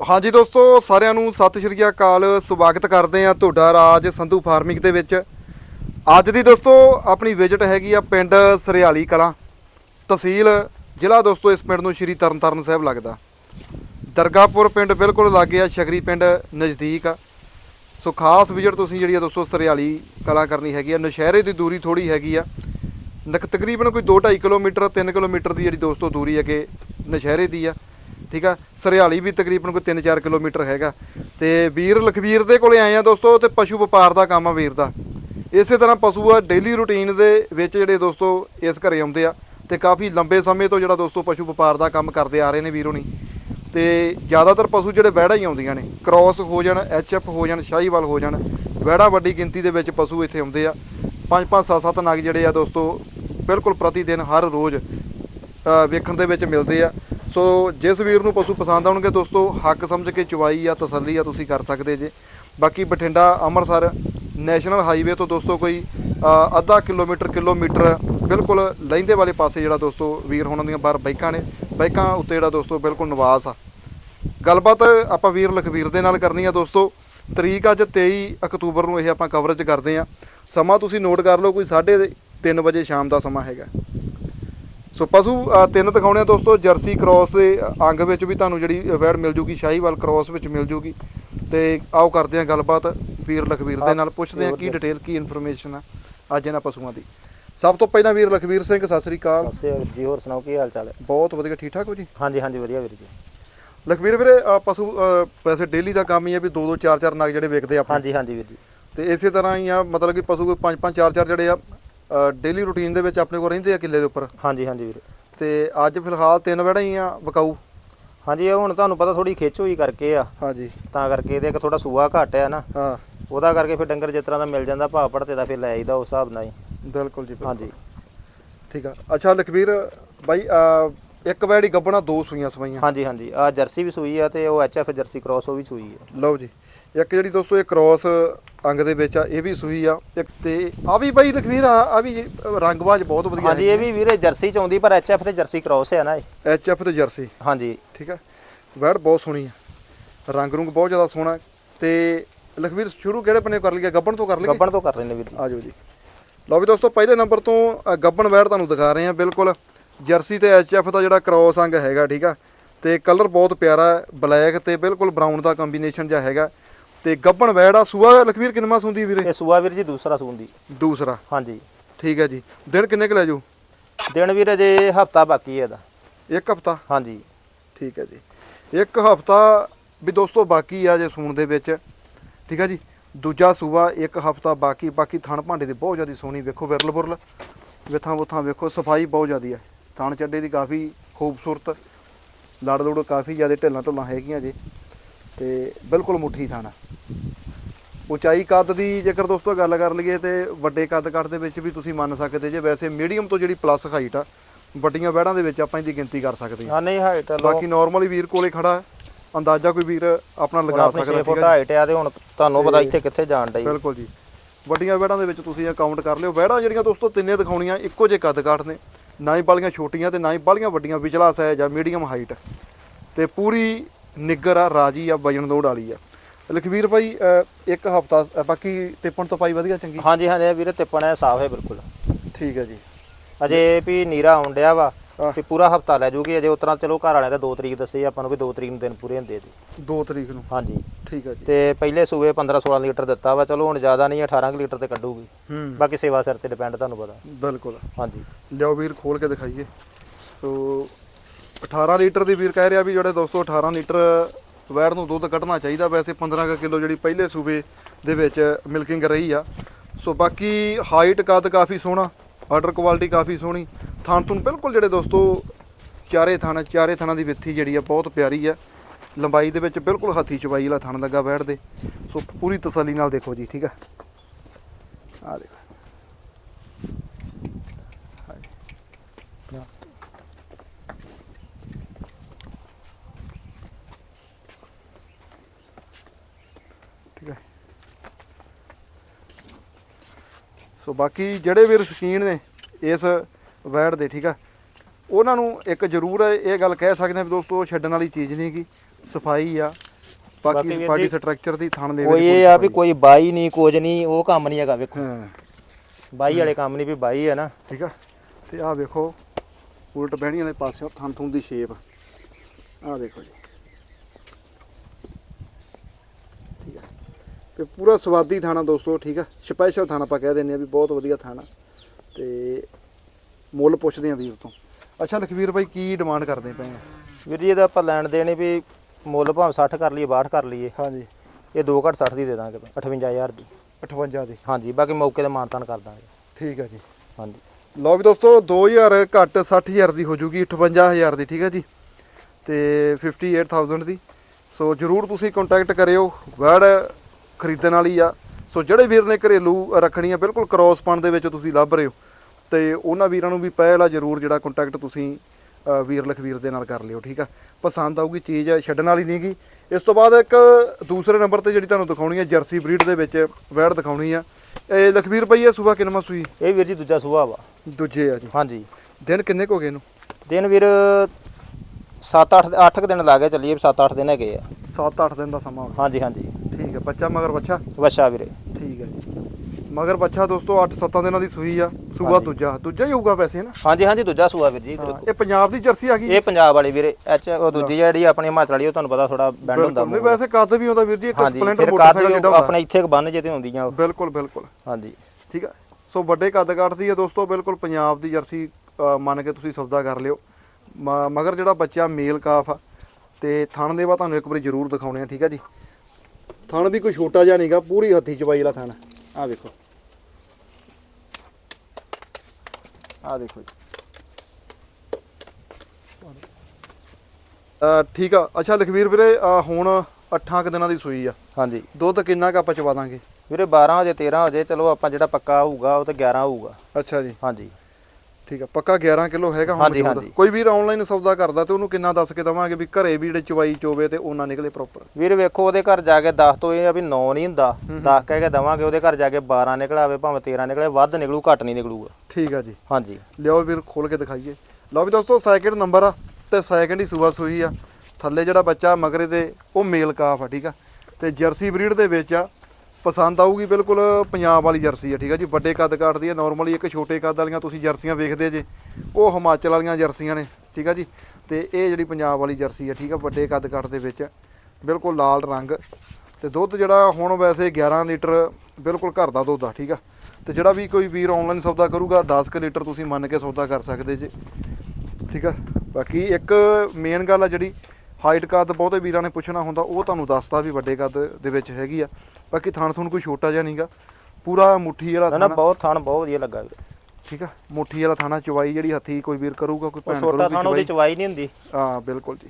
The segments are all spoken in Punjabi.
ਹਾਂਜੀ ਦੋਸਤੋ, ਸਾਰਿਆਂ ਨੂੰ ਸਤਿ ਸ਼੍ਰੀ ਅਕਾਲ। ਸਵਾਗਤ ਕਰਦੇ ਆ ਤੁਹਾਡਾ ਰਾਜ ਸੰਧੂ ਫਾਰਮਿੰਗ ਦੇ ਵਿੱਚ। ਅੱਜ ਦੀ ਦੋਸਤੋ, ਆਪਣੀ ਵਿਜ਼ਿਟ ਹੈਗੀ ਆ ਪਿੰਡ ਸਰਿਆਲੀ ਕਲਾਂ। ਤਹਿਸੀਲ ਜ਼ਿਲ੍ਹਾ ਦੋਸਤੋ, ਇਸ ਪਿੰਡ ਨੂੰ ਸ਼੍ਰੀ ਤਰਨਤਾਰਨ ਸਾਹਿਬ ਲੱਗਦਾ। ਦਰਗਾਪੁਰ ਪਿੰਡ ਬਿਲਕੁਲ ਲਾਗੇ ਆ, ਸ਼ਗਰੀ ਪਿੰਡ ਨਜ਼ਦੀਕ। ਆ ਸੋ ਖਾਸ ਵਿਜ਼ਿਟ ਤੁਸੀਂ ਜਿਹੜੀ ਆ ਦੋਸਤੋ, ਸਰਿਆਲੀ ਕਲਾਂ ਕਰਨੀ ਹੈਗੀ ਆ। ਨਸ਼ਹਿਰੇ ਦੀ ਦੂਰੀ ਥੋੜੀ ਹੈਗੀ ਆ। ਨਕ ਤਕਰੀਬਨ ਕੋਈ 2.5 ਕਿਲੋਮੀਟਰ 3 ਕਿਲੋਮੀਟਰ ਦੀ ਜਿਹੜੀ ਦੋਸਤੋ ਦੂਰੀ ਹੈਗੇ, ਨਸ਼ਹਿਰੇ ਦੀ ਆ। ਠੀਕ ਆ? ਸਰਿਆਲੀ ਵੀ ਤਕਰੀਬਨ ਕੋਈ 3-4 ਕਿਲੋਮੀਟਰ ਹੈਗਾ। ਤੇ ਵੀਰ ਲਖਵੀਰ ਦੇ ਕੋਲੇ ਆਏ ਆ ਦੋਸਤੋ, ਤੇ ਪਸ਼ੂ ਵਪਾਰ ਦਾ ਕੰਮ ਆ ਵੀਰ ਦਾ। ਇਸੇ ਤਰ੍ਹਾਂ ਪਸ਼ੂ ਆ ਡੇਲੀ ਰੂਟੀਨ ਦੇ ਵਿੱਚ ਜਿਹੜੇ ਦੋਸਤੋ ਇਸ ਘਰੇ ਆਉਂਦੇ ਆ, ਤੇ ਕਾਫੀ ਲੰਬੇ ਸਮੇਂ ਤੋਂ ਜਿਹੜਾ ਦੋਸਤੋ ਪਸ਼ੂ ਵਪਾਰ ਦਾ ਕੰਮ ਕਰਦੇ ਆ ਰਹੇ ਨੇ ਵੀਰ ਹੋਣੀ। ਤੇ ਜ਼ਿਆਦਾਤਰ ਪਸ਼ੂ ਜਿਹੜੇ ਵਹਿੜਾ ਹੀ ਆਉਂਦੀਆਂ ਨੇ ਕ੍ਰਾਸ ਹੋ ਜਾਣ ਐਚਐਫ ਹੋ ਜਾਣ ਸ਼ਾਹੀਵਾਲ ਹੋ ਜਾਣ, ਵਹਿੜਾ ਵੱਡੀ ਗਿਣਤੀ ਦੇ ਵਿੱਚ ਪਸ਼ੂ ਇੱਥੇ ਆਉਂਦੇ ਆ। ਪੰਜ ਪੰਜ ਸੱਤ ਸੱਤ ਨਗ ਜਿਹੜੇ ਆ ਦੋਸਤੋ ਬਿਲਕੁਲ ਪ੍ਰਤੀ ਦਿਨ ਹਰ ਰੋਜ਼ ਵੇਖਣ ਦੇ ਵਿੱਚ ਮਿਲਦੇ ਆ। ਸੋ ਜਿਸ ਵੀਰ ਨੂੰ ਪਸ਼ੂ ਪਸੰਦ ਆਉਣਗੇ ਦੋਸਤੋ, ਹੱਕ ਸਮਝ ਕੇ ਚੁਵਾਈ ਆ ਤਸੱਲੀ ਆ ਤੁਸੀਂ ਕਰ ਸਕਦੇ ਜੇ। ਬਾਕੀ ਬਠਿੰਡਾ ਅੰਮ੍ਰਿਤਸਰ ਨੈਸ਼ਨਲ ਹਾਈਵੇ ਤੋਂ ਦੋਸਤੋ ਕੋਈ ਅੱਧਾ ਕਿਲੋਮੀਟਰ ਕਿਲੋਮੀਟਰ ਬਿਲਕੁਲ ਲਹਿੰਦੇ ਵਾਲੇ ਪਾਸੇ ਜਿਹੜਾ ਦੋਸਤੋ ਵੀਰ ਹੋਣਾ ਦੀਆਂ ਬਾਹਰ ਬਾਈਕਾਂ ਨੇ, ਬਾਈਕਾਂ ਉੱਤੇ ਜਿਹੜਾ ਦੋਸਤੋ ਬਿਲਕੁਲ ਨਿਵਾਸ ਆ। ਗੱਲਬਾਤ ਆਪਾਂ ਵੀਰ ਲਖਵੀਰ ਦੇ ਨਾਲ ਕਰਨੀ ਆ ਦੋਸਤੋ। ਤਰੀਕ ਅੱਜ 23 ਅਕਤੂਬਰ ਨੂੰ ਇਹ ਆਪਾਂ ਕਵਰੇਜ ਕਰਦੇ ਆ। ਸਮਾਂ ਤੁਸੀਂ ਨੋਟ ਕਰ ਲਓ, ਕੋਈ 3:30 ਵਜੇ ਸ਼ਾਮ ਦਾ ਸਮਾਂ ਹੈਗਾ। ਸੋ ਪਸ਼ੂ ਤਿੰਨ ਦਿਖਾਉਣੇ ਆ ਦੋਸਤੋ ਜਰਸੀ ਕ੍ਰਾਸ ਦੇ ਅੰਗ ਵਿੱਚ ਵੀ ਤੁਹਾਨੂੰ ਜਿਹੜੀ ਵੈੜ ਮਿਲ ਜੂਗੀ ਸ਼ਾਹੀਵਾਲ ਕ੍ਰਾਸ ਵਿੱਚ ਮਿਲ ਜੂਗੀ। ਤੇ ਆਓ ਕਰਦੇ ਆ ਗੱਲਬਾਤ ਵੀਰ ਲਖਵੀਰ ਦੇ ਨਾਲ ਪੁੱਛਦੇ ਆ ਕੀ ਡਿਟੇਲ ਕੀ ਇਨਫੋਰਮੇਸ਼ਨ ਆ ਅੱਜ ਇਹਨਾਂ ਪਸ਼ੂਆਂ ਦੀ। ਸਭ ਤੋਂ ਪਹਿਲਾਂ ਵੀਰ ਲਖਵੀਰ ਸਿੰਘ ਸਤਿ ਸ੍ਰੀ ਅਕਾਲ। ਸਸੇ ਜੀ ਹੋਰ ਸੁਣਾਓ ਕੀ ਹਾਲ ਚਾਲ ਹੈ? ਬਹੁਤ ਵਧੀਆ ਠੀਕ ਠਾਕ ਹੋ ਜੀ? ਹਾਂਜੀ ਹਾਂਜੀ ਵਧੀਆ ਵੀਰ ਜੀ। ਲਖਵੀਰ ਵੀਰੇ ਪਸ਼ੂ ਵੈਸੇ ਡੇਲੀ ਦਾ ਕੰਮ ਹੀ ਆ ਵੀ ਦੋ ਦੋ ਚਾਰ ਚਾਰ ਨਗ ਜਿਹੜੇ ਵਿਕਦੇ ਆ ਆਪਣੇ ਹਾਂਜੀ ਹਾਂਜੀ ਵੀਰ ਜੀ। ਤੇ ਇਸੇ ਤਰ੍ਹਾਂ ਹੀ ਆ ਮਤਲਬ ਕਿ ਪਸ਼ੂ ਕੋਈ ਪੰਜ ਪੰਜ ਚਾਰ ਚਾਰ ਜਿਹੜੇ ਆ ਡੇਲੀ ਰੂਟੀਨ ਦੇ ਵਿੱਚ ਆਪਣੇ ਕੋਲ ਰਹਿੰਦੇ ਆ ਕਿੱਲੇ ਦੇ ਉੱਪਰ? ਹਾਂਜੀ ਹਾਂਜੀ ਵੀਰ। ਤੇ ਅੱਜ ਫਿਲਹਾਲ ਤਿੰਨ ਵੜਾ ਹੀ ਆ ਵਕਾਊ? ਹਾਂਜੀ ਇਹ ਹੁਣ ਤੁਹਾਨੂੰ ਪਤਾ ਥੋੜੀ ਖਿੱਚ ਹੋਈ ਕਰਕੇ ਆ। ਹਾਂਜੀ। ਤਾਂ ਕਰਕੇ ਇਹਦੇ ਇੱਕ ਥੋੜਾ ਸੂਆ ਘੱਟ ਆ ਨਾ। ਹਾਂ। ਉਹਦਾ ਕਰਕੇ ਫਿਰ ਡੰਗਰ ਜਿਸ ਤਰ੍ਹਾਂ ਦਾ ਮਿਲ ਜਾਂਦਾ ਭਾਅ ਪੜਤੇ ਦਾ ਫਿਰ ਲੈ ਆਈਦਾ ਉਸ ਹਿਸਾਬ ਨਾਲ ਹੀ। ਬਿਲਕੁਲ ਜੀ ਬਿਲਕੁਲ। ਹਾਂਜੀ। ਠੀਕ ਆ। ਅੱਛਾ ਲਖਵੀਰ ਬਾਈ ਅ, ਇੱਕ ਵੈੜੀ ਗੱਬਣਾ ਦੋ ਸੂਈਆਂ ਸਵਾਈਆਂ। ਹਾਂਜੀ ਹਾਂਜੀ। ਆ ਜਰਸੀ ਵੀ ਸੂਈ ਆ ਤੇ ਉਹ ਐਚਐਫ ਜਰਸੀ ਕ੍ਰਾਸ ਉਹ ਵੀ ਸੂਈ ਆ। ਲਓ ਜੀ। ਇੱਕ ਜਿਹੜੀ ਦੋਸਤੋ ਇਹ ਕ੍ਰਾਸ ਅੰਗ ਦੇ ਵਿੱਚ ਆ ਇਹ ਵੀ ਸੂਈ ਆ। ਇੱਕ ਤੇ ਆ ਵੀ ਬਾਈ ਲਖਵੀਰ ਆ ਆ ਵੀ ਰੰਗਬਾਜ ਬਹੁਤ ਵਧੀਆ ਹਾਂਜੀ ਇਹ ਵੀ ਵੀਰੇ ਜਰਸੀ ਚ ਆਉਂਦੀ ਪਰ ਐਚਐਫ ਤੇ ਜਰਸੀ ਕ੍ਰਾਸ ਆ ਨਾ ਇਹ। ਐਚ ਐਫ ਤੇ ਜਰਸੀ। ਹਾਂਜੀ। ਠੀਕ ਆ? ਵੈੜ ਬਹੁਤ ਸੋਹਣੀ ਆ। ਰੰਗ ਰੁੰਗ ਬਹੁਤ ਜ਼ਿਆਦਾ ਸੋਹਣਾ। ਤੇ ਲਖਵੀਰ ਸ਼ੁਰੂ ਕਿਹੜੇ ਬੰਨੇ ਕਰ ਲਈਏ? ਗੱਬਣ ਤੋਂ ਕਰ ਲਈਏ? ਗੱਬਣ ਤੋਂ ਕਰ ਰਹੇ ਨੇ ਵੀਰ ਜੀ। ਆ ਜਾਓ ਜੀ। ਲਓ ਵੀ ਦੋਸਤੋ ਪਹਿਲੇ ਨੰਬਰ ਤੋਂ ਗੱਬਣ ਵੈੜ ਤੁਹਾਨੂੰ ਦਿਖਾ ਰਹੇ ਹਾਂ ਬਿਲਕੁਲ। ਜਰਸੀ ਤੇ ਐਚਐਫ ਦਾ ਜਿਹੜਾ ਕ੍ਰਾਸ ਅੰਗ ਹੈਗਾ ਠੀਕ ਆ? ਤੇ ਕਲਰ ਬਹੁਤ ਪਿਆਰਾ ਹੈ ਬਲੈਕ ਤੇ ਬਿਲਕੁਲ ਬਰਾਊਨ ਦਾ ਕੰਬੀਨੇਸ਼ਨ ਜਿਹਾ ਹੈਗਾ। ਤੇ ਗੱਬਣ ਵੈੜ ਸੂਆ ਲਖਵੀਰ ਕਿੰਨਵਾਂ ਸੁੰਦੀ ਵੀਰੇ? ਇਹ ਸੂਆ ਵੀਰ ਜੀ ਦੂਸਰਾ ਸੂੰਦੀ। ਦੂਸਰਾ? ਹਾਂਜੀ। ਠੀਕ ਹੈ ਜੀ। ਦਿਨ ਕਿੰਨੇ ਕੁ ਲੈ ਜਾਓ ਦਿਨ ਵੀਰੇ ਜੇ ਹਫਤਾ ਬਾਕੀ ਹੈ ਇਹਦਾ। ਇੱਕ ਹਫਤਾ? ਹਾਂਜੀ। ਠੀਕ ਹੈ ਜੀ। ਇੱਕ ਹਫਤਾ ਵੀ ਦੋਸਤੋ ਬਾਕੀ ਆ ਜੇ ਸੂਣ ਦੇ ਵਿੱਚ। ਠੀਕ ਹੈ ਜੀ। ਦੂਜਾ ਸੂਆ ਇੱਕ ਹਫਤਾ ਬਾਕੀ ਬਾਕੀ ਥਣ ਭਾਂਡੇ ਦੀ ਬਹੁਤ ਜ਼ਿਆਦਾ ਸੋਹਣੀ ਵੇਖੋ ਵਿਰਲ ਬੁਰਲ। ਵਿਥਾਂ ਵੁਥਾਂ ਵੇਖੋ ਸਫ਼ਾਈ ਬਹੁਤ ਜ਼ਿਆਦੀ ਹੈ। ਥਣ ਚੱਡੇ ਦੀ ਕਾਫੀ ਖੂਬਸੂਰਤ ਲੜ ਲੋੜ ਕਾਫੀ ਜ਼ਿਆਦਾ ਢਿੱਲਾਂ ਢੁੱਲਾਂ ਹੈਗੀਆਂ ਜੇ ਤੇ ਬਿਲਕੁਲ ਮੁੱਠੀ ਥਣ ਉਚਾਈ ਕੱਦ ਦੀ ਜੇਕਰ ਦੋਸਤੋ ਗੱਲ ਕਰ ਲਈਏ ਤੇ ਵੱਡੇ ਕੱਦ ਕੱਦ ਦੇ ਵਿੱਚ ਵੀ ਤੁਸੀਂ ਮੰਨ ਸਕਦੇ ਜੇ ਵੈਸੇ ਮੀਡੀਅਮ ਤੋਂ ਜਿਹੜੀ ਪਲੱਸ ਹਾਈਟ ਆ ਵੱਡੀਆਂ ਵਹਿੜਾਂ ਦੇ ਵਿੱਚ ਆਪਾਂ ਇਹਦੀ ਗਿਣਤੀ ਕਰ ਸਕਦੇ ਹਾਂ। ਨਹੀਂ ਹਾਈਟ ਲੋ ਬਾਕੀ ਨਾਰਮਲੀ ਵੀਰ ਕੋਲੇ ਖੜਾ। ਅੰਦਾਜ਼ਾ ਕੋਈ ਵੀਰ ਆਪਣਾ ਲਗਾ ਸਕਦਾ 6 ਠੀਕ ਹੈ ਹਾਈਟ ਆ ਤੇ ਹੁਣ ਤੁਹਾਨੂੰ ਪਤਾ ਇੱਥੇ ਕਿੱਥੇ ਜਾਣ ਡਈ? ਬਿਲਕੁਲ ਜੀ। ਵੱਡੀਆਂ ਵਹਿੜਾਂ ਦੇ ਵਿੱਚ ਤੁਸੀਂ ਅਕਾਊਂਟ ਕਰ ਲਿਓ। ਵਹਿੜਾਂ ਜਿਹੜੀਆਂ ਦੋਸਤੋ ਤਿੰਨੇ ਦਿਖਾਉਣੀਆਂ ਇੱਕੋ ਜਿਹੇ ਕੱਦ ਕਾਠ ਨੇ। ਨਾ ਹੀ ਬਾਲੀਆਂ ਛੋਟੀਆਂ ਤੇ ਨਾ ਹੀ ਬਾਲੀਆਂ ਵੱਡੀਆਂ ਵਿਚਲਾ ਸਾਈਜ਼ ਆ ਮੀਡੀਅਮ ਹਾਈਟ ਤੇ ਪੂਰੀ ਨਿੱਗਰ ਆ ਰਾਜੀ ਆ ਵਜਨ ਦੌੜ ਵਾਲੀ ਆ। ਲਖਵੀਰ ਭਾਈ ਇੱਕ ਹਫਤਾ ਬਾਕੀ ਤਿੱਪਣ ਤੋਂ ਪਾਈ ਵਧੀਆ ਚੰਗੀ? ਹਾਂਜੀ ਹਾਂਜੀ ਵੀਰੇ ਤਿੱਪਣਾ ਸਾਫ਼ ਹੈ ਬਿਲਕੁਲ। ਠੀਕ ਹੈ ਜੀ। ਅਜੇ ਵੀ ਨੀਰਾ ਆਉਣ ਡਿਆ ਵਾ। ਤੇ ਪੂਰਾ ਹਫਤਾ ਲੈ ਜੂਗੀ ਅਜੇ ਉਤਰਾ ਚਲੋ ਘਰ ਵਾਲਿਆਂ ਦਾ 2 ਤਰੀਕ ਦੱਸੇ ਆਪਾਂ ਨੂੰ ਵੀ 2 ਤਰੀਕ ਨੂੰ ਦਿਨ ਪੂਰੇ ਹੁੰਦੇ ਜੀ 2 ਤਰੀਕ ਨੂੰ? ਹਾਂਜੀ। ਠੀਕ ਹੈ ਜੀ। ਤੇ ਪਹਿਲੇ ਸੂਏ 15 16 ਲੀਟਰ ਦਿੱਤਾ ਵਾ ਚਲੋ ਹੁਣ ਜ਼ਿਆਦਾ ਨਹੀਂ 18 ਕੁ ਲੀਟਰ ਤੇ ਕੱਢੂਗੀ। ਬਾਕੀ ਸੇਵਾ ਸਿਰ ਤੇ ਡਿਪੈਂਡ ਤੁਹਾਨੂੰ ਪਤਾ। ਬਿਲਕੁਲ। ਹਾਂਜੀ। ਲਿਆਓ ਵੀਰ ਖੋਲ ਕੇ ਦਿਖਾਈਏ। ਸੋ 18 ਲੀਟਰ ਦੀ ਵੀਰ ਕਹਿ ਰਿਹਾ ਵੀ ਜਿਹੜੇ ਦੋਸਤੋ 18 ਲੀਟਰ ਵੈੜ ਨੂੰ ਦੁੱਧ ਕੱਢਣਾ ਚਾਹੀਦਾ ਵੈਸੇ 15 ਕੁ ਕਿਲੋ ਜਿਹੜੀ ਪਹਿਲੇ ਸੂਬੇ ਦੇ ਵਿੱਚ ਮਿਲਕਿੰਗ ਰਹੀ ਆ। ਸੋ ਬਾਕੀ ਹਾਈਟ ਕੱਦ ਕਾਫੀ ਸੋਹਣਾ ਆਰਡਰ ਕੁਆਲਿਟੀ ਕਾਫੀ ਸੋਹਣੀ। ਥਣ ਤੁਨ ਬਿਲਕੁਲ ਜਿਹੜੇ ਦੋਸਤੋ, ਚਾਰੇ ਥਣ, ਚਾਰੇ ਥਾਣਾ ਦੀ ਵਿੱਥੀ ਜਿਹੜੀ ਆ, ਬਹੁਤ ਪਿਆਰੀ ਆ। ਲੰਬਾਈ ਦੇ ਵਿੱਚ ਬਿਲਕੁਲ ਹੱਥੀ ਚਵਾਈ ਵਾਲਾ ਥਣ ਲੱਗਾ ਬੈਠਦੇ ਸੋ ਪੂਰੀ ਤਸੱਲੀ ਨਾਲ ਦੇਖੋ ਜੀ, ਠੀਕ ਆ? ਆ ਦੇਖੋ ਠੀਕ ਹੈ ਸੋ ਬਾਕੀ ਜਿਹੜੇ ਵੀਰ ਸ਼ੌਕੀਨ ਨੇ ਇਸ ਵੈੜ ਦੇ ਠੀਕ ਆ ਉਹਨਾਂ ਨੂੰ ਇੱਕ ਜ਼ਰੂਰ ਇਹ ਗੱਲ ਕਹਿ ਸਕਦੇ ਹਾਂ ਵੀ ਦੋਸਤੋ ਛੱਡਣ ਵਾਲੀ ਚੀਜ਼ ਨਹੀਂ ਗੀ ਸਫ਼ਾਈ ਆ। ਬਾਕੀ ਜੀ, ਸਟਰਕਚਰ ਦੀ ਥਣ ਦੇ ਕੋਈ ਇਹ ਆ ਵੀ ਕੋਈ ਬਾਈ ਨਹੀਂ ਕੁਝ ਨਹੀਂ ਉਹ ਕੰਮ ਨਹੀਂ ਹੈਗਾ ਵੇਖੋ। ਬਾਈ ਵਾਲੇ ਕੰਮ ਨਹੀਂ ਵੀ ਬਾਈ ਹੈ ਨਾ। ਠੀਕ ਆ ਤੇ ਆਹ ਵੇਖੋ ਉਲਟ ਬਹਿਣੀ ਵਾਲੇ ਪਾਸਿਓਂ ਥਣ ਥੁਣ ਦੀ ਸ਼ੇਪ ਆਹ ਦੇਖੋ ਜੀ ਠੀਕ ਆ ਤੇ ਪੂਰਾ ਸਵਾਦੀ ਥਾਣਾ ਦੋਸਤੋ ਠੀਕ ਆ? ਸਪੈਸ਼ਲ ਥਾਣਾ ਆਪਾਂ ਕਹਿ ਦਿੰਦੇ ਆ ਵੀ ਬਹੁਤ ਵਧੀਆ ਥਾਣਾ। ਤੇ ਮੁੱਲ ਪੁੱਛਦੇ ਆ ਵੀਰ ਤੋਂ ਅੱਛਾ ਲਖਵੀਰ ਬਾਈ ਕੀ ਡਿਮਾਂਡ ਕਰਦੇ ਪਏ ਆ? ਵੀਰ ਜੀ ਇਹਦਾ ਆਪਾਂ ਲੈਣ ਦੇਣੇ ਵੀ ਮੁੱਲ ਭਾਵੇਂ 60 ਕਰ ਲਈਏ 62 ਕਰ ਲਈਏ। ਹਾਂਜੀ। ਇਹ 2 ਘੱਟ 60 ਦੀ ਦੇ ਦਾਂਗੇ 58000 ਦੀ। 58 ਦੀ। ਹਾਂਜੀ ਬਾਕੀ ਮੌਕੇ ਤੇ ਮਾਨਤਾਨ ਕਰ ਦਾਂਗੇ। ਠੀਕ ਆ ਜੀ। ਹਾਂਜੀ। ਲਓ ਵੀ ਦੋਸਤੋ 2000 ਘੱਟ 60000 ਦੀ ਹੋ ਜੂਗੀ 58000 ਦੀ ਠੀਕ ਹੈ ਜੀ। ਤੇ 58000 ਦੀ। ਸੋ ਜਰੂਰ ਤੁਸੀਂ ਕੰਟੈਕਟ ਕਰਿਓ ਵੜ ਖਰੀਦਣ ਵਾਲੀ ਆ। ਸੋ ਜਿਹੜੇ ਵੀਰ ਨੇ ਘਰੇਲੂ ਰੱਖਣੀ ਆ ਬਿਲਕੁਲ ਕ੍ਰੋਸ ਪਣ ਦੇ ਵਿੱਚ ਤੁਸੀਂ ਲੱਭ ਰਹੇ ਹੋ। ਤੇ ਉਹਨਾਂ ਵੀਰਾਂ ਨੂੰ ਵੀ ਪਹਿਲਾ ਜਰੂਰ ਜਿਹੜਾ ਕੰਟੈਕਟ ਤੁਸੀਂ ਵੀਰ ਲਖਵੀਰ ਦੇ ਨਾਲ ਕਰ ਲਿਓ ਠੀਕ ਆ? ਪਸੰਦ ਆਊਗੀ ਚੀਜ਼ ਛੱਡਣ ਵਾਲੀ ਨਹੀਂਗੀ ਇਸ ਤੋਂ ਬਾਅਦ ਇੱਕ ਦੂਸਰੇ ਨੰਬਰ ਤੇ ਜਿਹੜੀ ਤੁਹਾਨੂੰ ਦਿਖਾਉਣੀ ਹੈ ਜਰਸੀ ਬਰੀਡ ਦੇ ਵਿੱਚ ਵੈੜ ਦਿਖਾਉਣੀ ਆ। ਇਹ ਲਖਵੀਰ ਭਾਈ ਇਹ ਸੂਬਾ ਕਿਨਮਾ ਸੂਈ? ਇਹ ਵੀਰ ਜੀ ਦੂਜਾ ਸੁਭਾਅ ਵਾ। ਦੂਜੇ ਆ ਜੀ। ਹਾਂਜੀ। ਦਿਨ ਕਿੰਨੇ ਕੁ ਹੋ ਗਏ ਇਹਨੂੰ? ਦਿਨ ਵੀਰ 7-8 8 ਦਿਨ ਲਾ ਕੇ ਚੱਲੀਏ 7-8 ਦਿਨ ਹੈਗੇ ਆ। 7-8 ਦਿਨ ਦਾ ਸਮਾਂ ਹਾਂਜੀ ਹਾਂਜੀ। ਠੀਕ ਹੈ ਬੱਚਾ ਮਗਰ ਬੱਚਾ? ਵਛਾ ਵੀਰੇ। ਠੀਕ ਹੈ ਜੀ। ਮਗਰ ਬੱਚਾ ਦੋਸਤੋ 8-7 ਦਿਨਾਂ ਦੀ ਸੂਈ ਆ। ਹਾਂਜੀ। ਦੂਜਾ। ਦੂਜਾ ਹੀ ਹੋਊਗਾ ਵੈਸੇ ਨਾ? ਹਾਂਜੀ ਹਾਂਜੀ ਦੂਜਾ ਸੂਆ ਵੀਰ ਜੀ ਇਹ ਪੰਜਾਬ ਦੀ ਜਰਸੀ ਆ ਗਈ। ਇਹ ਪੰਜਾਬ ਵਾਲੀ ਵੀਰੇ। ਐਚ ਉਹ ਦੂਜੀ ਜਿਹੜੀ ਆਪਣੀ ਹਿਮਾਚਲ ਵਾਲੀ ਉਹ ਤੁਹਾਨੂੰ ਪਤਾ ਥੋੜਾ ਬੈਂਡ ਹੁੰਦਾ ਨਹੀਂ ਵੈਸੇ ਕੱਦ ਵੀ ਹੁੰਦਾ ਵੀਰ ਜੀ ਇੱਕ ਸਪਲੈਂਡਰ ਮੋਟਰਸਾਈਕਲ ਜਿਹੜਾ ਹੁੰਦਾ। ਆਪਣੇ ਇੱਥੇ ਬੰਨ ਜੇ ਤੇ ਹੁੰਦੀਆਂ। ਬਿਲਕੁਲ ਬਿਲਕੁਲ। ਹਾਂਜੀ। ਠੀਕ ਆ। ਸੋ ਵੱਡੇ ਕੱਦ ਕੱਟਦੀ ਆ ਦੋਸਤੋ ਬਿਲਕੁਲ ਪੰਜਾਬ ਦੀ ਜਰਸੀ ਮੰਨ ਕੇ ਤੁਸੀਂ ਸੌਦਾ ਕਰ ਲਿਓ। ਮਗਰ ਜਿਹੜਾ ਬੱਚਾ ਮੇਲ ਕਾਫ ਆ ਤੇ ਥਣ ਦੇ ਵਾ ਤੁਹਾਨੂੰ ਇੱਕ ਵਾਰੀ ਜ਼ਰੂਰ ਦਿਖਾਉਣੇ ਆ ਠੀਕ ਆ ਜੀ। ਥਣ ਵੀ ਕੋਈ ਛੋਟਾ ਜਿਹਾ ਨਹੀਂਗਾ ਪੂਰੀ ਹੱਥੀ ਚਵਾਈ ਵਾਲਾ ਥਣ। ਆ ਵੇਖੋ। ਆ ਦੇਖੋ ਜੀ। ਅ, ਠੀਕ ਆ। ਅੱਛਾ ਲਖਵੀਰ ਵੀਰੇ ਹੁਣ 8 ਕੁ ਦਿਨਾਂ ਦੀ ਸੂਈ ਆ। ਹਾਂਜੀ। ਦੁੱਧ ਕਿੰਨਾ ਕੁ ਆਪਾਂ ਚਵਾ ਦਾਂਗੇ? ਵੀਰੇ 12 ਵਜੇ 13 ਵਜੇ ਚਲੋ ਆਪਾਂ ਜਿਹੜਾ ਪੱਕਾ ਹੋਊਗਾ ਉਹ ਤੇ 11 ਹੋਊਗਾ। ਅੱਛਾ ਜੀ। ਹਾਂਜੀ। ਠੀਕ ਆ ਪੱਕਾ 11 ਕਿਲੋ ਹੈਗਾ ਹੁਣ ਹਾਂਜੀ, ਮੌਜੂਦ। ਹਾਂਜੀ। ਕੋਈ ਵੀਰ ਆਨਲਾਈਨ ਸੌਦਾ ਕਰਦਾ ਤੇ ਉਹਨੂੰ ਕਿੰਨਾ ਦੱਸ ਕੇ ਦਵਾਂਗੇ ਵੀ ਘਰੇ ਵੀ ਜਿਹੜੇ ਚਵਾਈ ਚੋਵੇ ਤੇ ਉਹਨਾਂ ਨਿਕਲੇ ਪ੍ਰੋਪਰ ਵੀਰ ਵੇਖੋ ਉਹਦੇ ਘਰ ਜਾ ਕੇ 10 ਤੋਂ ਇਹ ਆ ਵੀ 9 ਨਹੀਂ ਹੁੰਦਾ। 10 ਕਹਿ ਕੇ ਦਵਾਂਗੇ ਉਹਦੇ ਘਰ ਜਾ ਕੇ 12 ਨਿਕਲਾਵੇ ਭਾਵੇਂ 13 ਨਿਕਲੇ ਵੱਧ ਨਿਕਲੂ ਘੱਟ ਨਹੀਂ ਨਿਕਲੂਗਾ। ਠੀਕ ਆ ਜੀ। ਹਾਂਜੀ। ਲਿਆਓ ਵੀਰ ਖੋਲ ਕੇ ਦਿਖਾਈਏ। ਲਓ ਵੀ ਦੋਸਤੋ ਸੈਕਿੰਡ ਨੰਬਰ ਆ ਤੇ ਸੈਕਿੰਡ ਹੀ ਸੂਆ ਸੂਈ ਆ। ਥੱਲੇ ਜਿਹੜਾ ਬੱਚਾ ਮਗਰੇ ਦੇ ਉਹ ਮੇਲ ਕਾਫ ਆ ਠੀਕ ਆ। ਤੇ ਜਰਸੀ ਬਰੀਡ ਦੇ ਵਿੱਚ ਆ ਪਸੰਦ ਆਊਗੀ ਬਿਲਕੁਲ ਪੰਜਾਬ ਵਾਲੀ ਜਰਸੀ ਆ, ਠੀਕ ਆ ਜੀ? ਵੱਡੇ ਕੱਦ ਕਾਠ ਦੀ ਆ ਨਾਰਮਲੀ ਇੱਕ ਛੋਟੇ ਕੱਦ ਵਾਲੀਆਂ ਤੁਸੀਂ ਜਰਸੀਆਂ ਵੇਖਦੇ ਜੇ, ਉਹ ਹਿਮਾਚਲ ਵਾਲੀਆਂ ਜਰਸੀਆਂ ਨੇ, ਠੀਕ ਆ ਜੀ? ਤੇ ਇਹ ਜਿਹੜੀ ਪੰਜਾਬ ਵਾਲੀ ਜਰਸੀ ਆ, ਠੀਕ ਆ, ਵੱਡੇ ਕੱਦ ਕਾਠ ਦੇ ਵਿੱਚ, ਬਿਲਕੁਲ ਲਾਲ ਰੰਗ। ਤੇ ਦੁੱਧ ਜਿਹੜਾ ਹੁਣ ਵੈਸੇ 11 ਲੀਟਰ ਬਿਲਕੁਲ ਘਰ ਦਾ ਦੁੱਧ ਆ, ਠੀਕ ਆ? ਤੇ ਜਿਹੜਾ ਵੀ ਕੋਈ ਵੀਰ ਆਨਲਾਈਨ ਸੌਦਾ ਕਰੂਗਾ 10 ਕੁ ਲੀਟਰ ਤੁਸੀਂ ਮੰਨ ਕੇ ਸੌਦਾ ਕਰ ਸਕਦੇ ਜੇ, ਠੀਕ ਆ? ਬਾਕੀ ਇੱਕ ਮੇਨ ਗੱਲ ਆ ਜਿਹੜੀ ਹਾਈਟ ਕੱਦ ਬਹੁਤੇ ਵੀਰਾਂ ਨੇ ਪੁੱਛਣਾ ਹੁੰਦਾ ਉਹ ਤੁਹਾਨੂੰ ਦੱਸਤਾ ਵੀ ਵੱਡੇ ਕੱਦ ਦੇ ਵਿੱਚ ਹੈਗੀ ਆ। ਬਾਕੀ ਥਣ ਥੁਣ ਕੋਈ ਛੋਟਾ ਜਿਹਾ ਨਹੀਂਗਾ ਪੂਰਾ ਮੁੱਠੀ ਵਾਲਾ ਨਾ ਨਾ ਥਾਣਾ ਬਹੁਤ ਥਣ ਬਹੁਤ ਵਧੀਆ ਲੱਗਾ ਵੀਰੇ। ਠੀਕ ਆ? ਮੁੱਠੀ ਵਾਲਾ ਥਾਣਾ ਚਵਾਈ ਜਿਹੜੀ ਹੱਥੀ ਕੋਈ ਵੀਰ ਕਰੂਗਾ ਕੋਈ ਉਹ ਭੈਣ ਛੋਟਾ ਥਣ ਉਹਦੀ ਚਵਾਈ। ਚਵਾਈ ਨਹੀਂ ਹੁੰਦੀ। ਹਾਂ ਬਿਲਕੁਲ ਜੀ।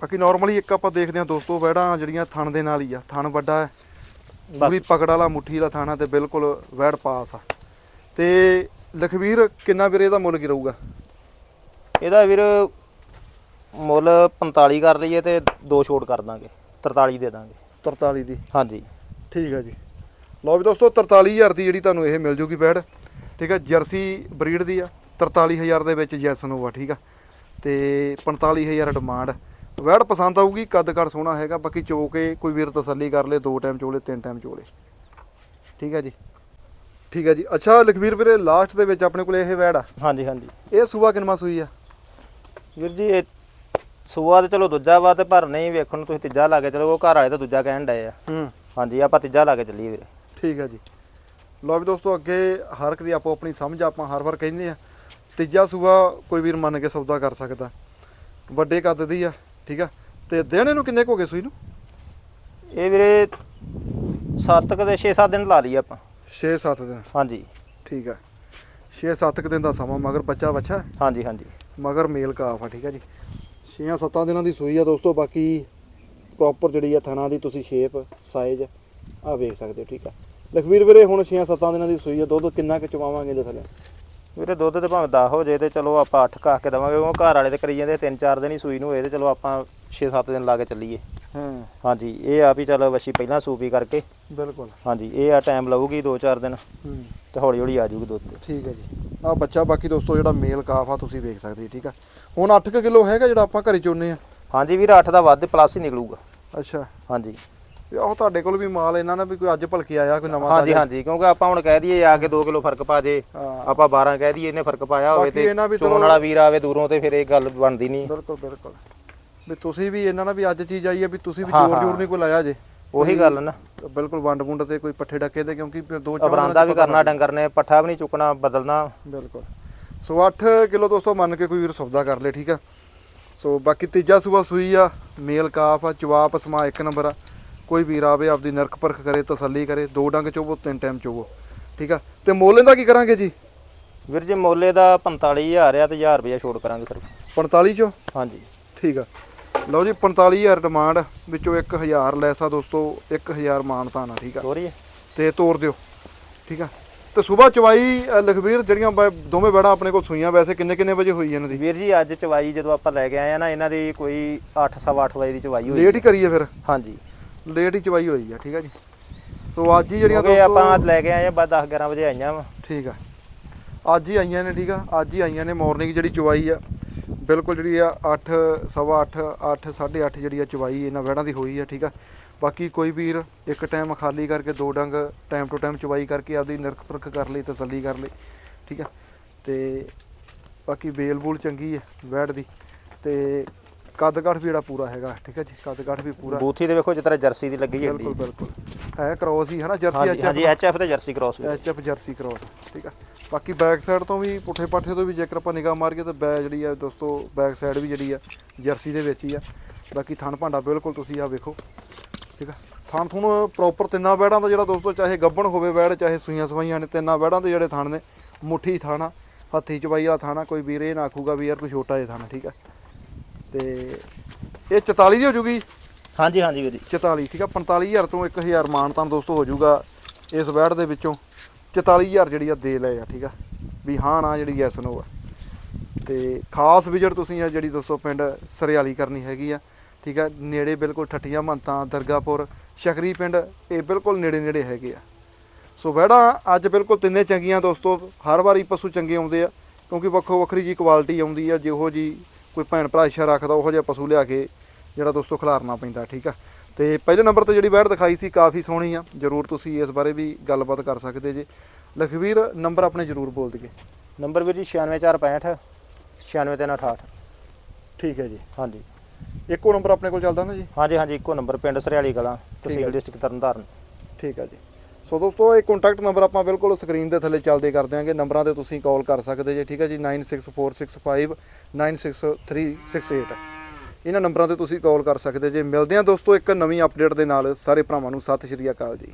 ਬਾਕੀ ਨਾਰਮਲੀ ਇੱਕ ਆਪਾਂ ਦੇਖਦੇ ਹਾਂ ਦੋਸਤੋ ਵੈੜਾਂ ਜਿਹੜੀਆਂ ਥਣ ਦੇ ਨਾਲ ਹੀ ਆ। ਥਣ ਵੱਡਾ ਹੈ। ਵੀ ਪਕੜ ਵਾਲਾ ਮੁੱਠੀ ਵਾਲਾ ਥਾਣਾ ਤੇ ਬਿਲਕੁਲ ਵੈੜ ਪਾਸ ਆ। ਤੇ ਲਖਵੀਰ ਕਿੰਨਾ ਵੀਰੇ ਦਾ ਮੁੱਲ ਕੀ ਰਹੂਗਾ? ਇਹਦਾ ਵੀਰ ਮੁੱਲ 45 ਕਰ ਲਈਏ ਤੇ ਦੋ ਛੋਟ ਕਰ ਦਾਂਗੇ 43 ਦੇ ਦਾਂਗੇ। 43 ਦੀ? ਹਾਂਜੀ। ਠੀਕ ਹੈ ਜੀ। ਲਓ ਵੀ ਦੋਸਤੋ 43000 ਦੀ ਜਿਹੜੀ ਤੁਹਾਨੂੰ ਇਹ ਮਿਲ ਜੂਗੀ ਬੈਡ ਠੀਕ ਹੈ ਜਰਸੀ ਬਰੀਡ ਦੀ ਆ 43000 ਦੇ ਵਿੱਚ ਜੈਸਨ ਹੋਵਾ ਠੀਕ ਆ। ਤੇ 45000 ਡਿਮਾਂਡ। ਵੈੜ ਪਸੰਦ ਆਊਗੀ ਕੱਦ ਕੱਦ ਸੋਹਣਾ ਹੈਗਾ ਬਾਕੀ ਚੋ ਕੇ ਕੋਈ ਵੀਰ ਤਸੱਲੀ ਕਰ ਲੇ ਦੋ ਟਾਈਮ ਚੋਲੇ ਤਿੰਨ ਟਾਈਮ ਚੋਲੇ। ਠੀਕ ਹੈ ਜੀ। ਠੀਕ ਹੈ ਜੀ। ਅੱਛਾ ਲਖਵੀਰ ਵੀਰੇ ਲਾਸਟ ਦੇ ਵਿੱਚ ਆਪਣੇ ਕੋਲੇ ਇਹ ਵੈੜ ਆ। ਹਾਂਜੀ ਹਾਂਜੀ। ਇਹ ਸੂਆ ਕਿਨਮਾ ਸੂਈ ਆ? ਵੀਰ ਜੀ ਇਹ ਸੂਆ ਤੇ ਚਲੋ ਦੂਜਾ ਵਾ ਤੇ ਪਰ ਨਹੀਂ ਵੇਖਣ ਨੂੰ ਤੁਸੀਂ ਤੀਜਾ ਲਾ ਕੇ ਚਲੋ ਉਹ ਘਰ ਵਾਲੇ ਤਾਂ ਦੂਜਾ ਕਹਿਣ ਡਏ ਆ। ਹੂੰ। ਹਾਂਜੀ ਆਪਾਂ ਤੀਜਾ ਲਾ ਕੇ ਚੱਲੀਏ ਵੀਰੇ। ਠੀਕ ਹੈ ਜੀ। ਲਓ ਵੀ ਦੋਸਤੋ ਅੱਗੇ ਹਰ ਇੱਕ ਦੀ ਆਪੋ ਆਪਣੀ ਸਮਝ ਆਪਾਂ ਹਰ ਵਾਰ ਕਹਿੰਦੇ ਆ ਤੀਜਾ ਸੂਆ ਕੋਈ ਵੀਰ ਮੰਨ ਕੇ ਸੌਦਾ ਕਰ ਸਕਦਾ। ਵੱਡੇ ਕੱਦ ਦੀ ਆ ਠੀਕ ਆ। ਤੇ ਦਿਨ ਇਹਨੂੰ ਕਿੰਨੇ ਕੁ ਹੋ ਗਏ ਸੂਈ ਨੂੰ? ਇਹ ਵੀਰੇ 7 ਕਦੇ 6-7 ਦਿਨ ਲਾ ਲਈ ਆਪਾਂ। 6-7 ਦਿਨ। ਹਾਂਜੀ। ਠੀਕ ਆ। 6-7 ਕੁ ਦਿਨ ਦਾ ਸਮਾਂ ਮਗਰ ਬੱਚਾ ਬੱਚਾ ਹਾਂਜੀ ਹਾਂਜੀ। ਮਗਰ ਮੇਲ ਕਾਫ ਆ ਠੀਕ ਆ ਜੀ। 6-7 ਦਿਨਾਂ ਦੀ ਸੂਈ ਆ ਦੋਸਤੋ ਬਾਕੀ ਪ੍ਰੋਪਰ ਜਿਹੜੀ ਆ ਥਣਾ ਦੀ ਤੁਸੀਂ ਸ਼ੇਪ ਸਾਈਜ਼ ਆ ਵੇਖ ਸਕਦੇ ਹੋ ਠੀਕ ਆ। ਲਖਵੀਰ ਵੀਰੇ ਹੁਣ 6-7 ਦਿਨਾਂ ਦੀ ਸੂਈ ਆ ਦੁੱਧ ਕਿੰਨਾ ਕੁ ਚਵਾਵਾਂਗੇ ਇਹਦੇ ਥੱਲੇ? ਵੀਰੇ ਦੁੱਧ ਤੇ ਭਾਵੇਂ 10 ਹੋ ਜੇ ਤੇ ਚਲੋ ਆਪਾਂ 8 ਕਾਹ ਕੇ ਦਵਾਂਗੇ ਕਿਉਂਕਿ ਘਰ ਵਾਲੇ ਤੇ ਕਰੀ ਜਾਂਦੇ 3-4 ਦਿਨ ਹੀ ਸੂਈ ਨੂੰ ਹੋਏ ਤੇ ਚਲੋ ਆਪਾਂ 6-7 ਦਿਨ ਲਾ ਕੇ ਚੱਲੀਏ। ਹਾਂ। ਹਾਂਜੀ ਇਹ ਆ ਵੀ ਚਲੋ ਵਸ਼ੀ ਪਹਿਲਾਂ ਸੂਪੀ ਕਰਕੇ। ਬਿਲਕੁਲ। ਹਾਂਜੀ ਇਹ ਆ ਟਾਈਮ ਲਊਗੀ 2-4 ਦਿਨ ਹੂੰ। ਤੇ ਹੌਲੀ ਹੌਲੀ ਆ ਜਾਊਗੀ ਦੁੱਧ। ਠੀਕ ਹੈ ਜੀ। ਆ ਬੱਚਾ ਬਾਕੀ ਦੋਸਤੋ ਜਿਹੜਾ ਮੇਲ ਕਾਫ ਆ ਤੁਸੀਂ ਵੇਖ ਸਕਦੇ ਠੀਕ ਆ? ਹੁਣ 8 ਕਿਲੋ ਹੈਗਾ ਜਿਹੜਾ ਆਪਾਂ ਘਰੇ ਚੋਨੇ ਆ? ਹਾਂਜੀ ਵੀਰ 8 ਦਾ ਵੱਧ ਪਲੱਸ ਹੀ ਨਿਕਲੂਗਾ। ਅੱਛਾ। ਹਾਂਜੀ। ਉਹ ਤੁਹਾਡੇ ਕੋਲ ਵੀ ਮਾਲ ਇਹਨਾਂ ਨੇ ਵੀ ਕੋਈ ਅੱਜ ਭਲਕੇ ਆਇਆ ਕੋਈ ਨਵਾਂ ਹਾਂਜੀ ਹਾਂਜੀ ਕਿਉਂਕਿ ਆਪਾਂ ਹੁਣ ਕਹਿ ਦਈਏ ਆ ਕੇ 2 ਕਿਲੋ ਫ਼ਰਕ ਪਾ ਜੇ ਆਪਾਂ 12 ਕਹਿ ਦਈਏ ਇਹਨੇ ਫ਼ਰਕ ਪਾਇਆ ਹੋਵੇ ਤੇ ਚੋਣ ਵਾਲਾ ਵੀਰ ਆਵੇ ਦੂਰੋਂ ਤੇ ਫਿਰ ਇਹ ਗੱਲ ਬਣਦੀ ਨਹੀਂ। ਬਿਲਕੁਲ ਬਿਲਕੁਲ। ਵੀ ਤੁਸੀਂ ਵੀ ਇਹਨਾਂ ਨਾਲ ਵੀ ਅੱਜ ਚੀਜ਼ ਆਈ ਹੈ ਵੀ ਤੁਸੀਂ ਵੀ ਜੋਰ। ਜੋਰ ਨਹੀਂ ਕੋਈ ਲਾਇਆ ਜੇ। ਉਹੀ ਗੱਲ ਨਾ। ਬਿਲਕੁਲ ਵੰਡ ਵੁੰਡ ਤੇ ਕੋਈ ਪੱਠੇ ਡੱਕੇ ਤੇ ਕਿਉਂਕਿ ਫਿਰ ਦੋ ਚਾਰ ਅਬਰਾਂਦਾ ਵੀ ਕਰਨਾ ਡੰਗਰ ਨੇ ਪੱਠਾ ਵੀ ਨਹੀਂ ਚੁੱਕਣਾ ਬਦਲਣਾ। ਬਿਲਕੁਲ। ਸੋ 8 ਕਿਲੋ ਦੋਸਤੋ ਮੰਨ ਕੇ ਕੋਈ ਵੀਰ ਸੌਦਾ ਕਰ ਲੇ ਠੀਕ ਆ? ਸੋ ਬਾਕੀ ਤੀਜਾ ਸੂਆ ਸੂਈ ਆ ਮੇਲ ਕਾਫ ਆ ਜਵਾਬ ਸਮਾ ਇੱਕ ਨੰਬਰ ਆ। ਕੋਈ ਵੀਰ ਆਵੇ ਆਪਦੀ ਨਰਕ ਪਰਖ ਕਰੇ ਤਸੱਲੀ ਕਰੇ ਦੋ ਡੰਗ ਚੋਵੋ ਤਿੰਨ ਟਾਈਮ ਚੋਵੋ ਠੀਕ ਆ? ਤੇ ਮੋਲੇ ਦਾ ਕੀ ਕਰਾਂਗੇ ਜੀ? ਵੀਰ ਜੀ ਮੋਲੇ ਦਾ 45000 ਆ ਤੇ 1000 ਰੁਪਇਆ ਛੋੜ ਕਰਾਂਗੇ ਸਰ 45 ਚੋਂ? ਹਾਂਜੀ। ਠੀਕ ਆ। ਲਓ ਜੀ 45000 ਡਿਮਾਂਡ ਵਿੱਚੋਂ 1000 ਲੈਸਾ ਦੋਸਤੋ 1000 ਮਾਨਤਾਨ ਆ ਠੀਕ ਆ। ਤੋਰੀ ਤੇ ਤੋੜ ਦਿਓ ਠੀਕ ਆ। ਤੇ ਸਵੇਰ ਚਵਾਈ ਲਖਵੀਰ ਜਿਹੜੀਆਂ ਦੋਵੇਂ ਬੈੜਾਂ ਆਪਣੇ ਕੋਲ ਸੂਈਆਂ ਵੈਸੇ ਕਿੰਨੇ ਕਿੰਨੇ ਵਜੇ ਹੋਈ ਇਹਨਾਂ ਦੀ? ਵੀਰ ਜੀ ਅੱਜ ਚਵਾਈ ਜਦੋਂ ਆਪਾਂ ਲੈ ਕੇ ਆਏ ਆ ਨਾ ਇਹਨਾਂ ਦੀ ਕੋਈ 8:30 ਵਜੇ ਦੀ ਚਵਾਈ ਹੋਈ ਲੇਟ ਹੀ ਕਰੀਏ ਫਿਰ? ਹਾਂਜੀ। ਲੇਟ ਹੀ ਚਵਾਈ ਹੋਈ ਆ ਠੀਕ ਆ ਜੀ। ਸੋ ਅੱਜ ਹੀ ਜਿਹੜੀਆਂ ਦੋਸਤੋ- ਆਪਾਂ ਅੱਜ ਲੈ ਕੇ ਆਏ ਆ ਬਸ 10 11 ਵਜੇ ਆਈਆਂ ਵਾ। ਠੀਕ ਆ। ਅੱਜ ਹੀ ਆਈਆਂ ਨੇ ਠੀਕ ਆ। ਅੱਜ ਹੀ ਆਈਆਂ ਨੇ ਮਾਰਨਿੰਗ ਜਿਹੜੀ ਚਵਾਈ ਆ। ਬਿਲਕੁਲ ਜਿਹੜੀ ਆ 8 ਸਵਾ 8 8 8:30 ਜਿਹੜੀ ਆ ਚਵਾਈ ਇਹਨਾਂ ਵਹਿੜਾਂ ਦੀ ਹੋਈ ਆ ਠੀਕ ਆ। ਬਾਕੀ ਕੋਈ ਵੀਰ ਇੱਕ ਟਾਈਮ ਖਾਲੀ ਕਰਕੇ ਦੋ ਡੰਗ ਟਾਈਮ ਟੂ ਟਾਈਮ ਚਵਾਈ ਕਰਕੇ ਆਪਦੀ ਨਿਰਖ ਪਰਖ ਕਰ ਲਈ ਤਸੱਲੀ ਕਰ ਲਈ ਠੀਕ ਆ। ਤੇ ਬਾਕੀ ਬੇਲ ਬੂਲ ਚੰਗੀ ਹੈ ਵਹਿੜ ਦੀ ਤੇ ਕੱਦ ਕਾਠ ਵੀ ਜਿਹੜਾ ਪੂਰਾ ਹੈਗਾ ਠੀਕ ਆ ਜੀ ਕੱਦ ਕਾਠ ਵੀ ਪੂਰਾ। ਬੂਥੀ ਦੇ ਵੇਖੋ ਤਰ੍ਹਾਂ ਜਰਸੀ ਦੀ ਲੱਗੀ ਬਿਲਕੁਲ ਹੁੰਦੀ ਬਿਲਕੁਲ। ਹੈ ਕ੍ਰੋਸ ਹੀ ਹੈ ਨਾ ਜਰਸੀ ਹਾਂਜੀ ਹਾਂਜੀ ਐਚਐਫ ਤੇ Jersey cross H F Jersey cross ਠੀਕ ਆ। ਬਾਕੀ ਬੈਕ ਸਾਈਡ ਤੋਂ ਵੀ ਪੁੱਠੇ ਪਾਠੇ ਤੋਂ ਵੀ ਜੇਕਰ ਆਪਾਂ ਨਿਗਾਹ ਮਾਰੀਏ ਤਾਂ ਬੈ ਜਿਹੜੀ ਆ ਦੋਸਤੋ ਬੈਕ ਸਾਈਡ ਵੀ ਜਿਹੜੀ ਆ ਜਰਸੀ ਦੇ ਵਿੱਚ ਹੀ ਆ। ਬਾਕੀ ਥਣ ਭਾਂਡਾ ਬਿਲਕੁਲ ਤੁਸੀਂ ਆ ਵੇਖੋ। ਠੀਕ ਆ? ਥਣ ਥੁਣ ਪ੍ਰੋਪਰ ਤਿੰਨਾਂ ਬੈੜਾਂ ਦਾ ਜਿਹੜਾ ਦੋਸਤੋ ਚਾਹੇ ਗੱਬਣ ਹੋਵੇ ਬੈੜ ਚਾਹੇ ਸੂਈਆਂ ਸਵਾਈਆਂ ਨੇ ਤਿੰਨਾਂ ਬੈੜਾਂ ਦੇ ਜਿਹੜੇ ਥਣ ਨੇ ਮੁੱਠੀ ਥਾਣਾ ਹੱਥੀ ਚਵਾਈ ਵਾਲਾ ਥਾਣਾ ਕੋਈ ਵੀਰ ਇਹ ਨਾ ਆਖੂਗਾ ਵੀ ਯਾਰ ਕੋਈ ਛੋਟਾ ਜਿਹਾ ਥਾਣਾ ਠੀਕ ਆ? ਤੇ ਇਹ 44 ਦੀ ਹੋ ਜੂਗੀ? ਹਾਂਜੀ ਹਾਂਜੀ ਵੀਰ ਜੀ। 44 ਠੀਕ ਆ? 45000 ਤੋਂ 1000 ਮਾਨਤਾਨ ਦੋਸਤੋ ਹੋ ਜਾਊਗਾ ਇਸ ਵੈੜ ਦੇ ਵਿੱਚੋਂ। 44000 ਜਿਹੜੀ ਆ ਦੇ ਲਏ ਆ, ਠੀਕ ਆ? ਵੀ ਹਾਂ, ਨਾ ਜਿਹੜੀ ਯੈਸ ਨੋ ਆ। ਤੇ ਖਾਸ ਵਿਜ਼ਿਟ ਤੁਸੀਂ ਆ ਜਿਹੜੀ ਦੋਸਤੋ ਪਿੰਡ ਸਰਿਆਲੀ ਕਰਨੀ ਹੈਗੀ ਆ, ਠੀਕ ਆ? ਨੇੜੇ ਬਿਲਕੁਲ ਠੱਠੀਆਂ ਮੰਤਾਂ ਦਰਗਾਪੁਰ ਸ਼ਕਰੀ ਪਿੰਡ, ਇਹ ਬਿਲਕੁਲ ਨੇੜੇ ਨੇੜੇ ਹੈਗੇ ਆ। ਸੋ ਵੈੜਾਂ, ਅੱਜ ਬਿਲਕੁਲ ਤਿੰਨੇ ਚੰਗੀਆਂ ਦੋਸਤੋ, ਹਰ ਵਾਰੀ ਪਸ਼ੂ ਚੰਗੇ ਆਉਂਦੇ ਆ, ਕਿਉਂਕਿ ਵੱਖੋ ਵੱਖਰੀ ਜੀ ਕੁਆਲਿਟੀ ਆਉਂਦੀ ਆ, ਜਿਹੋ ਜੀ ਕੋਈ ਭੈਣ ਭਰਾ ਇੱਛਾ ਰੱਖਦਾ, ਉਹੋ ਜਿਹਾ ਪਸ਼ੂ ਲਿਆ ਕੇ ਜਿਹੜਾ ਦੋਸਤੋ ਖਿਲਾਰਨਾ ਪੈਂਦਾ, ਠੀਕ ਆ? ਤੇ ਪਹਿਲੇ ਨੰਬਰ ਤੇ ਜਿਹੜੀ ਵੈੜ ਦਿਖਾਈ ਸੀ ਕਾਫੀ ਸੋਹਣੀ ਆ ਜਰੂਰ ਤੁਸੀਂ ਇਸ ਬਾਰੇ ਵੀ ਗੱਲਬਾਤ ਕਰ ਸਕਦੇ ਜੇ। ਲਖਵੀਰ ਨੰਬਰ ਆਪਣੇ ਜਰੂਰ ਬੋਲ ਦਈਏ। ਨੰਬਰ ਵੀਰ ਜੀ 96465 96368 ਠੀਕ ਹੈ ਜੀ। ਹਾਂਜੀ। ਇੱਕੋ ਨੰਬਰ ਆਪਣੇ ਕੋਲ ਚੱਲਦਾ ਨਾ ਜੀ? ਹਾਂਜੀ ਹਾਂਜੀ ਇੱਕੋ ਨੰਬਰ ਪਿੰਡ ਸਰਿਆਲੀ ਕਲਾਂ ਤਹਿਸੀਲ। ਡਿਸਟ੍ਰਿਕਟ ਤਰਨਤਾਰਨ। ਠੀਕ ਹੈ ਜੀ। ਸੋ ਦੋਸਤੋ ਇਹ ਕੰਟੈਕਟ ਨੰਬਰ ਆਪਾਂ ਬਿਲਕੁਲ ਸਕਰੀਨ ਦੇ ਥੱਲੇ ਚੱਲਦੇ ਕਰ ਦਿਆਂਗੇ। ਨੰਬਰਾਂ ਤੇ ਤੁਸੀਂ ਕਾਲ ਕਰ ਸਕਦੇ ਜੇ ਠੀਕ ਹੈ ਜੀ? 96465 96368 ਇਹਨਾਂ ਨੰਬਰਾਂ ਤੇ ਤੁਸੀਂ ਕਾਲ ਕਰ ਸਕਦੇ ਜੇ। ਮਿਲਦੇ ਹਾਂ ਦੋਸਤੋ ਇੱਕ ਨਵੀਂ ਅਪਡੇਟ ਦੇ ਨਾਲ। ਸਾਰੇ ਭਰਾਵਾਂ ਨੂੰ ਸਤਿ ਸ਼੍ਰੀ ਅਕਾਲ ਜੀ।